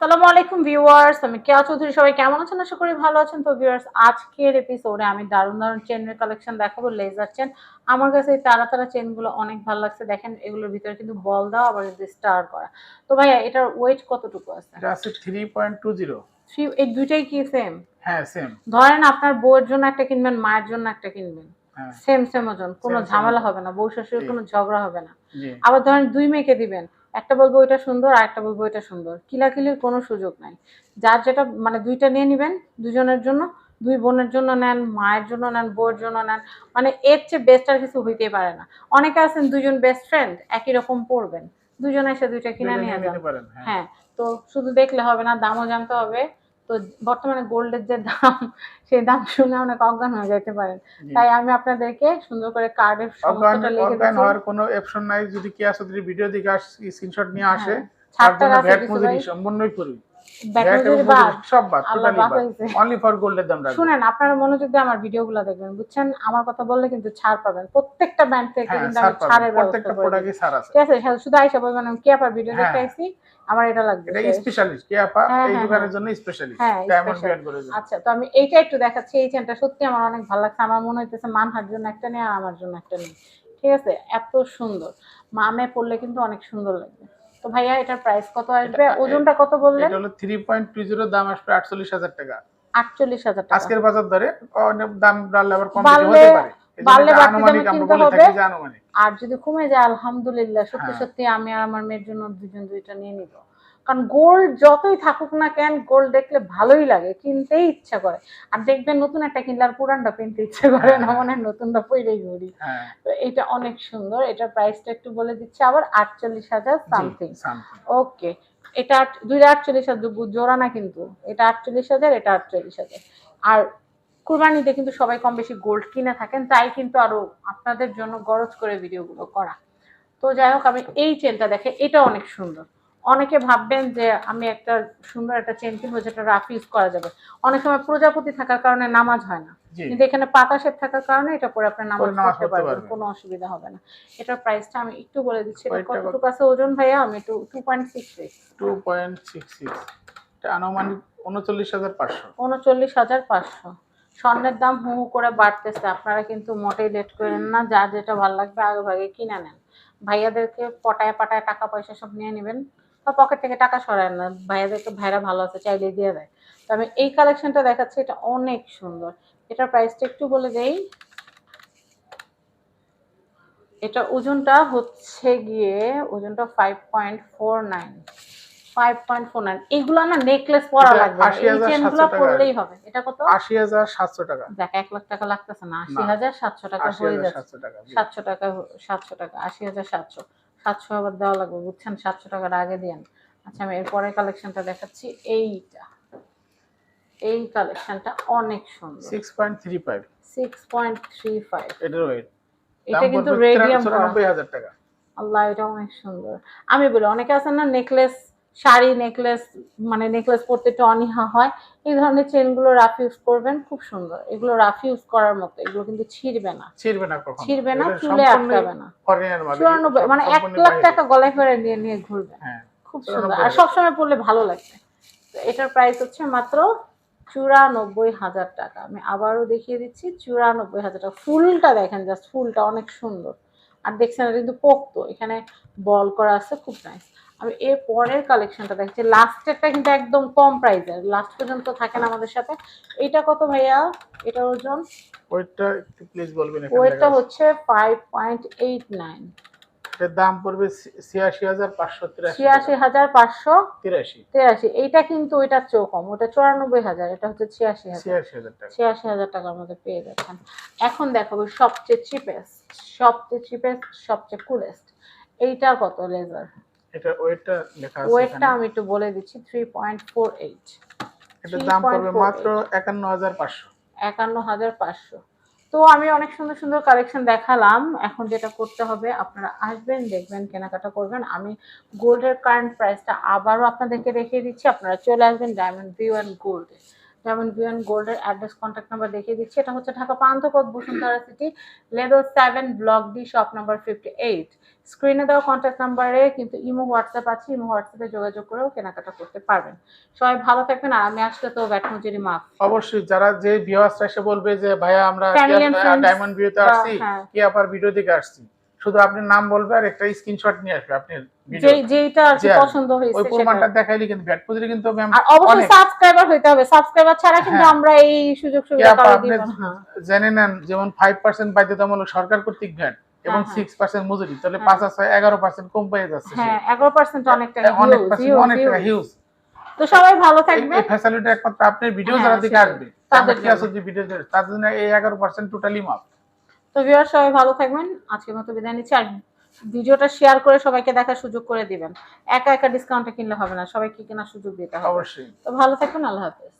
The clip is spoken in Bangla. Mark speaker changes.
Speaker 1: আসসালামু আলাইকুম ভিউয়ার্স আমি কেয়া চৌধুরী সবাই কেমন আছেন? আশা করি ভালো আছেন। তো ভিউয়ার্স আজকের এপিসোডে আমি দারুণ দারুণ চেনের কালেকশন দেখাবো লেজার চেন আমার কাছে এই তারা তারা চেনগুলো অনেক ভালো লাগছে। দেখেন এগুলোর ভিতরে কিন্তু বল দাও আবার কিন্তু স্টার করা। তো ভাইয়া এটার ওয়েট কতটুকু আছে?
Speaker 2: এটা আছে three point two zero
Speaker 1: Three- এই দুইটাই কি সেম
Speaker 2: হ্যাঁ সেম
Speaker 1: ধরেন আপনার বউয়ের জন্য একটা কিনবেন মায়ের জন্য একটা কিনবেন।
Speaker 2: হ্যাঁ।
Speaker 1: সেম সেম ওজন। কোনো ঝামেলা হবে না বউ শাশুড়ির। কোনো ঝগড়া হবে না।
Speaker 2: জি।
Speaker 1: আবার ধরেন দুই মেয়েকে দিবেন। একটা বলব ওইটা সুন্দর আর একটা বলব ওইটা সুন্দর। কিলাকিলির কোনো সুযোগ নাই। যার যেটা মানে দুইটা নিয়ে নেবেন দুজনের জন্য দুই বোনের জন্য নেন মায়ের জন্য নেন বউয়ের জন্য নেন মানে এর চেয়ে বেস্ট আর কিছু হইতেই পারে না। অনেকে আছেন দুজন বেস্ট ফ্রেন্ড একই রকম পড়বেন। দুজনে এসে দুইটা কিনে নিয়ে যান।
Speaker 2: হ্যাঁ।
Speaker 1: হ্যাঁ তো শুধু দেখলে হবে না দামও জানতে হবে। তো বর্তমানে গোল্ডের যে দাম সেই দাম শুনে অনেক অজ্ঞান হয়ে যেতে পারেন। তাই আমি আপনাদেরকে সুন্দর করে কার্ডের সমস্তটা লিখে দিচ্ছি।
Speaker 2: অজ্ঞান হওয়ার কোনো অপশন নাই। যদি কেয়া চৌধুরী ভিডিও দিকে স্ক্রিনশট নিয়ে আসে
Speaker 1: হ্যাঁ,
Speaker 2: তার
Speaker 1: ছাড়টা
Speaker 2: জন্য
Speaker 1: আছে
Speaker 2: ভ্যাট
Speaker 1: কিছু
Speaker 2: মজুরি। সম্পূর্ণই করবি। সব বাদ। অনলি ফর গোল্ডের দাম
Speaker 1: শুনেন আপনারা মনোযোগ দিয়ে আমার ভিডিওগুলো দেখবেন বুঝছেন? আমার কথা বললে কিন্তু ছাড় পাবেন। প্রত্যেকটা থেকে
Speaker 2: হ্যাঁ
Speaker 1: কিন্তু আমি ছাড়ের ব্যবস্থা
Speaker 2: প্রত্যেকটা
Speaker 1: করে দিই।
Speaker 2: প্রোডাক্টই ছাড় আছে।
Speaker 1: ঠিক আছে? শুধু আইসা বলবেন আমি কি আপার ভিডিও
Speaker 2: হ্যাঁ।
Speaker 1: দেখতে আইছি আমার এটা লাগবে
Speaker 2: এটা স্পেশালিস্ট কেয়া পা
Speaker 1: হ্যাঁ,
Speaker 2: এই
Speaker 1: হ্যাঁ,
Speaker 2: দোকানের
Speaker 1: হ্যাঁ।
Speaker 2: জন্য স্পেশালিস্ট
Speaker 1: হ্যাঁ,
Speaker 2: ডায়মন্ড বিয়ার করে দিন
Speaker 1: আচ্ছা তো আমি এইটা একটু দেখাচ্ছি। এই চেনটা সত্যি আমার অনেক ভালো লাগছে। আমার মনে হইতেছে মানহার জন্য একটা নেই আর আমার জন্য একটা নেই। ঠিক আছে? এত সুন্দর। মামে পড়লে কিন্তু অনেক সুন্দর লাগবে। তো ভাইয়া এটার প্রাইস কত আসবে? ওজনটা কত বললেন?
Speaker 2: এটা হলো থ্রি পয়েন্ট টু জিরো দাম আসবে আটচল্লিশ হাজার টাকা।
Speaker 1: আটচল্লিশ হাজার টাকা।
Speaker 2: আজকের বাজার দরে দাম বাড়লে আবার কম হতে পারে।
Speaker 1: বাড়লে
Speaker 2: আনুমানিক আমরা বলে
Speaker 1: হবে।
Speaker 2: থাকি যে আনুমানিক।
Speaker 1: আর যদি কমে যায় আলহামদুলিল্লাহ সত্যি
Speaker 2: হ্যাঁ।
Speaker 1: সত্যি আমি আর আমার মেয়ের জন্য দুজন দুইটা নিয়ে নিব। কারণ গোল্ড যতই থাকুক না কেন গোল্ড দেখলে ভালোই লাগে কিনতেই ইচ্ছা করে। আর দেখবেন নতুন একটা কিনলে আর পুরানটা কিনতে ইচ্ছে করে না মনে হয় নতুনটা পইরেই ঘুরি
Speaker 2: হ্যাঁ।
Speaker 1: তো এটা অনেক সুন্দর এটার প্রাইসটা একটু বলে দিচ্ছি আবার আটচল্লিশ হাজার সামথিং ওকে এটা দুইটা আটচল্লিশ হাজার জোড়া না কিন্তু এটা আটচল্লিশ হাজার এটা আটচল্লিশ হাজার। আর কুরবানিতে কিন্তু সবাই কম বেশি গোল্ড কিনে থাকেন তাই কিন্তু আরও আপনাদের জন্য গরজ করে ভিডিওগুলো করা। তো যাই হোক আমি এই চেনটা দেখে এটা অনেক সুন্দর। অনেকে ভাববেন যে আমি একটা সুন্দর একটা চেন কিনবো যেটা রাফ ইউজ করা যাবে। অনেক সময় প্রজাপতি থাকার কারণে নামাজ হয় না। কিন্তু এখানে পাতা শেপ থাকার কারণে এটা পরে আপনার নামাজ পারবেন
Speaker 2: পারবেন।
Speaker 1: কোনো অসুবিধা হবে না। এটার প্রাইসটা আমি একটু বলে দিচ্ছি এটা কতটুকু আছে ওজন ভাইয়া? আমি একটু two point six six
Speaker 2: two point six six এটা আনুমানিক উনচল্লিশ হাজার পাঁচশো।
Speaker 1: উনচল্লিশ হাজার পাঁচশো। স্বর্ণের দাম হু হু করে বাড়তেছে। আপনারা কিন্তু মোটেই লেট করেন না যা যেটা ভালো লাগবে আগে ভাগে কিনে নেন। ভাইয়াদেরকে পটায় পাটায় টাকা পয়সা সব নিয়ে নেবেন। বা পকেট থেকে টাকা সরায় না। ভাইয়াদেরকে ভাইরা ভালো আছে চাইলে দিয়ে দেয়। তো আমি এই কালেকশনটা দেখাচ্ছি এটা অনেক সুন্দর। এটার প্রাইসটা একটু বলে দেই। এটা ওজনটা হচ্ছে গিয়ে ওজনটা five point four nine five point four nine এইগুলো না নেকলেস পরা লাগবে এই চেনগুলো পরলেই হবে। এটা কত?
Speaker 2: আশি হাজার সাতশো টাকা।
Speaker 1: দেখ এক লাখ টাকা লাগতেছে না আশি হাজার সাতশো টাকা হয়ে যাচ্ছে।
Speaker 2: সাতশো টাকা
Speaker 1: সাতশো টাকা সাতশো টাকা আশি হাজার সাতশো। সাতশো আবার দেওয়া লাগবে বুঝছেন? সাতশো টাকার আগে দেন। আচ্ছা আমি এরপরে কালেকশনটা দেখাচ্ছি। এইটা। এই কালেকশনটা অনেক সুন্দর।
Speaker 2: Six point three five
Speaker 1: six point three five
Speaker 2: এটার ওয়েট
Speaker 1: এটা কিন্তু রেডিয়াম
Speaker 2: চুরানব্বই হাজার টাকা।
Speaker 1: আল্লাহ এটা অনেক সুন্দর। আমি বলি অনেকে আছেন না নেকলেস শাড়ি নেকলেস মানে নেকলেস পরতে একটু অনীহা হয়। এই ধরনের চেনগুলো রাফ ইউজ করবেন খুব সুন্দর। এগুলো রাফ ইউজ করার মতো এগুলো কিন্তু ছিঁড়বে না।
Speaker 2: ছিড়বে না কখন।
Speaker 1: ছিঁড়বে না চুলে আটকাবে না। চুরানব্বই মানে এক লাখ টাকা গলায় ফেরে নিয়ে নিয়ে ঘুরবে।
Speaker 2: হ্যাঁ
Speaker 1: খুব সুন্দর। আর সবসময় পরলে ভালো লাগবে। তো এটার প্রাইস হচ্ছে মাত্র চুরানব্বই হাজার টাকা। আমি আবারও দেখিয়ে দিচ্ছি চুরানব্বই হাজার টাকা। ফুলটা দেখেন জাস্ট ফুলটা অনেক সুন্দর। আর দেখছেন কিন্তু পোক্ত। এখানে বল করা আছে খুব নাইস আমি এর পরের কালেকশনটা দেখছি লাস্টেরটা কিন্তু একদম কম প্রাইসের লাস্ট পর্যন্ত থাকেন আমাদের সাথে। এটা কত ভাইয়া? এটা ওজন?
Speaker 2: ওয়েটটা একটু প্লিজ বলবেন
Speaker 1: ওয়েটটা হচ্ছে ফাইভ পয়েন্ট এইট নাইন
Speaker 2: দাম পড়বে ছিয়াশি হাজার পাঁচশো তিরাশি
Speaker 1: ছিয়াশি হাজার পাঁচশো
Speaker 2: তিরাশি।
Speaker 1: তেরাশি। এইটা কিন্তু ওইটার চেয়েও কম ওটা চুরানব্বই হাজার এটা হচ্ছে ছিয়াশি হাজার।
Speaker 2: ছিয়াশি হাজার টাকা।
Speaker 1: ছিয়াশি হাজার টাকার মধ্যে পেয়ে যাচ্ছেন। এখন দেখাবো সবচেয়ে চিপেস্ট সবচেয়ে চিপেস্ট সবচেয়ে কুলেস্ট এইটা কত লেজার?
Speaker 2: এটা ওয়েটটা লেখা আছে
Speaker 1: ওয়েটটা আমি একটু বলে দিচ্ছি থ্রি পয়েন্ট ফোর এইট
Speaker 2: এটার দাম পড়বে মাত্র একান্ন হাজার পাঁচশো।
Speaker 1: একান্ন হাজার পাঁচশো। তো আমি অনেক সুন্দর সুন্দর কালেকশন দেখালাম। এখন যেটা করতে হবে আপনারা আসবেন দেখবেন কেনাকাটা করবেন। আমি গোল্ডের কারেন্ট প্রাইসটা আবারও আপনাদেরকে দেখিয়ে দিচ্ছি। আপনারা চলে আসবেন ডায়মন্ড ভিউ অ্যান্ড গোল্ডে যেমন ভিএন গোল্ডের অ্যাড্রেস কন্ট্যাক্ট নাম্বার দেখিয়ে দিচ্ছি। এটা হচ্ছে Dhaka Panthapath Bashundhara city level seven block D shop number fifty eight স্ক্রিনে দেওয়া কন্ট্যাক্ট নাম্বারে কিন্তু ইমো হোয়াটসঅ্যাপ আছে ইমো হোয়াটসঅ্যাপে যোগাযোগ করেও কেনাকাটা করতে পারবেন। সবাই ভালো থাকবেন আর আমি আসলে তো ব্যাট মজুরি মাফ
Speaker 2: অবশ্যই যারা যে ভিউয়ার্সরা এসে বলবে যে ভাইয়া আমরা ডায়মন্ড ভিউতে আসছি
Speaker 1: হ্যাঁ।
Speaker 2: কি আবার ভিডিও দেখে আসছি? শুধু আপনি নাম বলবে আর একটা স্ক্রিনশট নিয়ে আসবে আপনি ভিডিও
Speaker 1: যেই যেইটা আর কি
Speaker 2: যে আর-
Speaker 1: পছন্দ হয়েছে
Speaker 2: ওই প্রমাণটা দেখাইলে কিন্তু ব্যাট পুজোরে কিন্তু ম্যাম
Speaker 1: আর অবশ্যই সাবস্ক্রাইবার হইতে হবে। সাবস্ক্রাইবার ছাড়া কিন্তু
Speaker 2: হ্যাঁ।
Speaker 1: আমরা এই সুযোগ সুবিধা
Speaker 2: আপা
Speaker 1: দিব না। হ্যাঁ।
Speaker 2: জেনে নেন যেমন ফাইভ পার্সেন্ট বাধ্যতামূলক সরকার কর্তৃক ভ্যাট এবং
Speaker 1: হ্যাঁ।
Speaker 2: মজুরি তাহলে কম পেয়ে যাচ্ছে
Speaker 1: অনেকটা
Speaker 2: অনেক। হিউজ
Speaker 1: তো সবাই ভালো থাকবেন
Speaker 2: এই ফ্যাসিলিটি একমাত্র আপনার ভিডিও যারা দিকে আসবে
Speaker 1: তাদের
Speaker 2: কি ভিডিও তাদের জন্য এই এগারো পার্সেন্ট টোটালি মাপ
Speaker 1: তো ভিউয়ার সবাই ভালো থাকবেন। আজকের মতো বিদায় নিচ্ছি। আর ভিডিওটা শেয়ার করে সবাইকে দেখার সুযোগ করে দিবেন। একা একা ডিসকাউন্টে কিনলে হবে না সবাইকে কেনার সুযোগ দিতে হবে।
Speaker 2: অবশ্যই।
Speaker 1: তো ভালো থাকুন আল্লাহ হাফেজ।